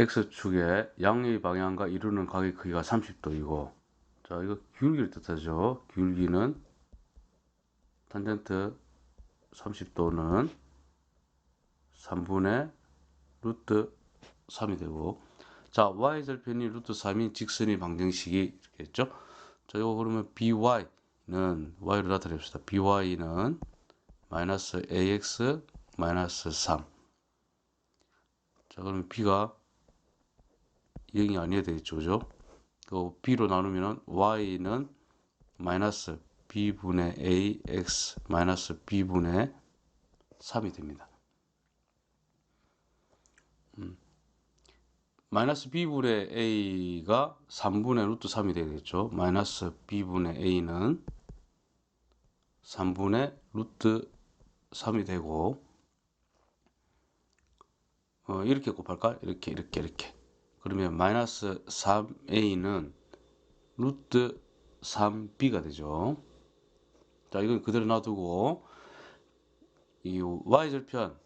x축의 양의 방향과 이루는 각의 크기가 30도이고 자 이거 기울기를 뜻하죠. 기울기는 탄젠트 30도는 3분의 루트 3이 되고 자 y절편이 루트 3인 직선의 방정식이 이렇게 했죠. 자 이거 그러면 by는 y로 나타냅시다. by는 마이너스 ax 마이너스 3. 자 그러면 b가 0이 아니어야 되겠죠. 그죠? 또 b로 나누면 y는 마이너스 b분의 ax 마이너스 b분의 3이 됩니다. 음. 마이너스 b분의 a가 3분의 루트 3이 되겠죠. 마이너스 b분의 a는 3분의 루트 3이 되고 어, 이렇게 곱할까? 이렇게 이렇게 이렇게 그러면 마이너스 3a는 루트 3b가 되죠. 자 이건 그대로 놔두고 이 y절편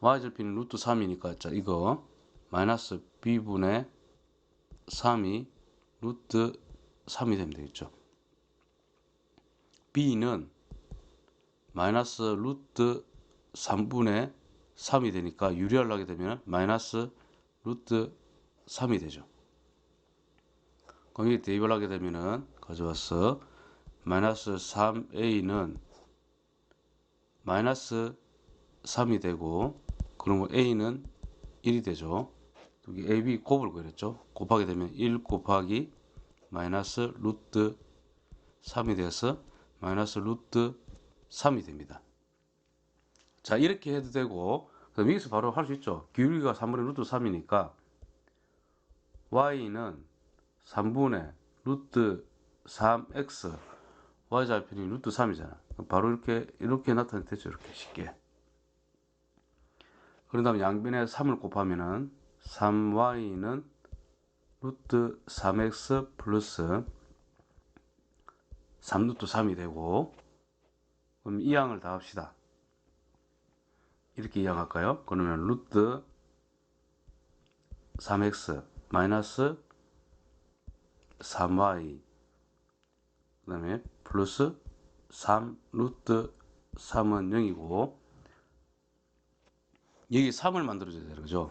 y절편이 루트 3이니까 자 이거 마이너스 b분의 3이 루트 3이 되면 되겠죠. b는 마이너스 루트 3분의 3이 되니까 유리하려 하게 되면 마이너스 루트 3이 되죠. 이게 대입을 하게 되면은 가져와서 마이너스 3a는 마이너스 3이 되고 그러면 a는 1이 되죠. 여기 ab 곱을 그렸죠. 곱하게 되면 1 곱하기 마이너스 루트 3이 되어서 마이너스 루트 3이 됩니다. 자 이렇게 해도 되고 그럼 여기서 바로 할 수 있죠. 기울기가 3분의 루트 3이니까 y는 3분의 루트 3x y좌표이 루트 3이잖아. 바로 이렇게 이렇게 나타내면 되죠. 이렇게 쉽게. 그런 다음에 양변에 3을 곱하면은 3y는 루트 3x 플러스 3루트 3이 되고 그럼 이 양을 다 합시다. 이렇게 이양할까요? 그러면 루트 3x 마이너스 3y 그 다음에 플러스 3 루트 3은 0이고 여기 3을 만들어줘야 되는 거죠.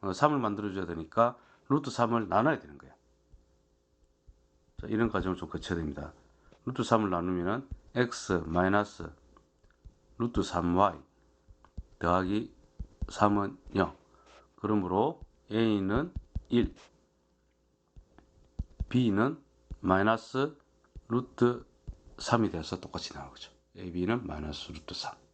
3을 어, 만들어줘야 되니까 루트 3을 나눠야 되는 거예요. 자, 이런 과정을 좀 거쳐야 됩니다. 루트 3을 나누면 x 마이너스 루트 3y 더하기 3은 0. 그러므로 a는 1, b는 마이너스 루트 3이 돼서 똑같이 나오죠. ab는 마이너스 루트 3.